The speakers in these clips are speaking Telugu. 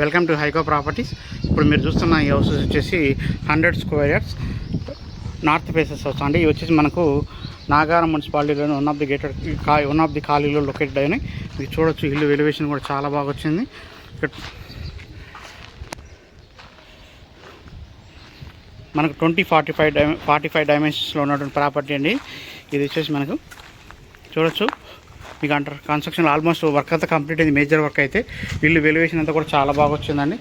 Welcome to హైకో properties. ఇప్పుడు మీరు చూస్తున్న ఈ హౌసెస్ వచ్చేసి hundred square yards. North faces house అండి. ఇవి వచ్చేసి మనకు Nagaram మున్సిపాలిటీలోని one of the gated one of the ఖాళీలో లొకేటెడ్ అయినాయి ఇది చూడొచ్చు ఇల్లు ఎలివేషన్ కూడా చాలా బాగా వచ్చింది. మనకు twenty forty five by forty five డైమెన్షన్స్లో ఉన్నటువంటి ప్రాపర్టీ అండి. ఇది వచ్చేసి మనకు చూడొచ్చు. మీకు అంటర్ కన్స్ట్రక్షన్ ఆల్మోస్ట్ వర్క్ అంతా కంప్లీట్ అయింది. మేజర్ వర్క్ అయితే ఇల్లు వెలివేషన్ అంతా కూడా చాలా బాగా వచ్చిందండి.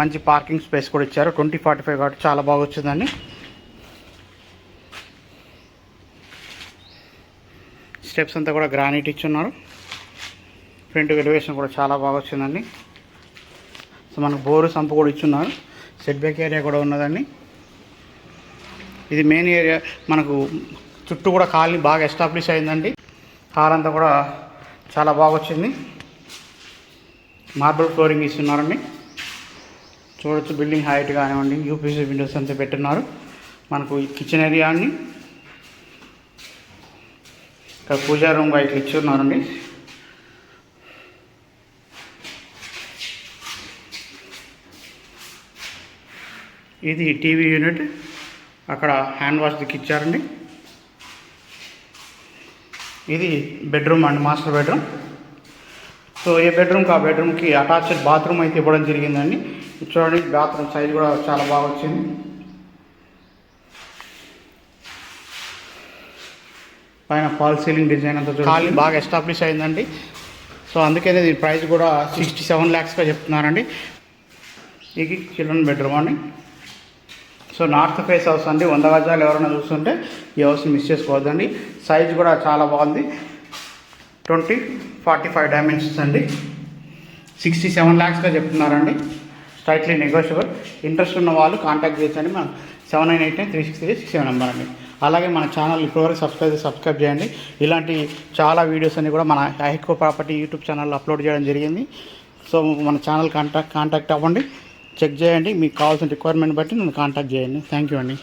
మంచి పార్కింగ్ స్పేస్ కూడా ఇచ్చారు. ట్వంటీ ఫార్టీ ఫైవ్ కాబట్టి చాలా బాగా వచ్చిందండి. స్టెప్స్ అంతా కూడా గ్రానైట్ ఇచ్చున్నారు. ఫ్రంట్ వెలివేషన్ కూడా చాలా బాగా వచ్చిందండి. సో మనకు బోరు సంపు కూడా ఇచ్చున్నారు. సెట్ బ్యాక్ ఏరియా కూడా ఉన్నదండి. ఇది మెయిన్ ఏరియా మనకు చుట్టూ కూడా కాలనీ బాగా ఎస్టాబ్లిష్ అయిందండి. హాల్ అంతా కూడా చాలా బాగా వచ్చింది మార్బుల్ ఫ్లోరింగ్ ఇస్తున్నారండి. చూడొచ్చు బిల్డింగ్ హైట్ కానివ్వండి యూపీసీ విండోస్ అంతా పెట్టున్నారు. మనకు కిచెన్ ఏరియా అండి. ఇక్కడ పూజా రూమ్ ఇట్లా ఇచ్చి ఉన్నారండి ఇది టీవీ యూనిట్. అక్కడ హ్యాండ్ వాష్ దిక్కు ఇచ్చారండి. ఇది బెడ్రూమ్ అండి మాస్టర్ బెడ్రూమ్ సో ఏ బెడ్రూమ్కి ఆ బెడ్రూమ్కి అటాచ్డ్ బాత్రూమ్ అయితే ఇవ్వడం జరిగిందండి. చూడండి బాత్రూమ్ సైజ్ కూడా చాలా బాగా వచ్చింది. పైన ఫాల్ సీలింగ్ డిజైన్ అంతా ఖాళీ బాగా ఎస్టాబ్లిష్ అయిందండి. సో అందుకనే దీని ప్రైస్ కూడా సిక్స్టీ సెవెన్ ల్యాక్స్గా చెప్తున్నారండి ఇది చిల్డ్రన్ బెడ్రూమ్ అండి. సో నార్త్ ఫేస్ హౌస్ అండి. వంద గజాలు ఎవరైనా చూస్తుంటే ఈ హౌస్ని మిస్ చేసుకోవద్దండి. సైజ్ కూడా చాలా బాగుంది. ట్వంటీ ఫార్టీ ఫైవ్ డైమెన్షన్స్ అండి. సిక్స్టీ సెవెన్ ల్యాక్స్గా చెప్తున్నారండి. Straightly negotiable. ఇంట్రెస్ట్ ఉన్న వాళ్ళు కాంటాక్ట్ చేయండి మన seven nine eight nine three six three six seven number అండి. అలాగే మన ఛానల్ ఇప్పటివరకు సబ్స్క్రైబ్ సబ్స్క్రైబ్ చేయండి. ఇలాంటి చాలా వీడియోస్ అన్ని కూడా మన హైకో ప్రాపర్టీ యూట్యూబ్ ఛానల్లో అప్లోడ్ చేయడం జరిగింది. సో మన ఛానల్ కాంటాక్ట్ కాంటాక్ట్ అవ్వండి. చెక్ చేయండి. మీకు కావాల్సిన రిక్వైర్మెంట్ బట్టి నన్ను కాంటాక్ట్ చేయండి. థ్యాంక్ యూ అండి.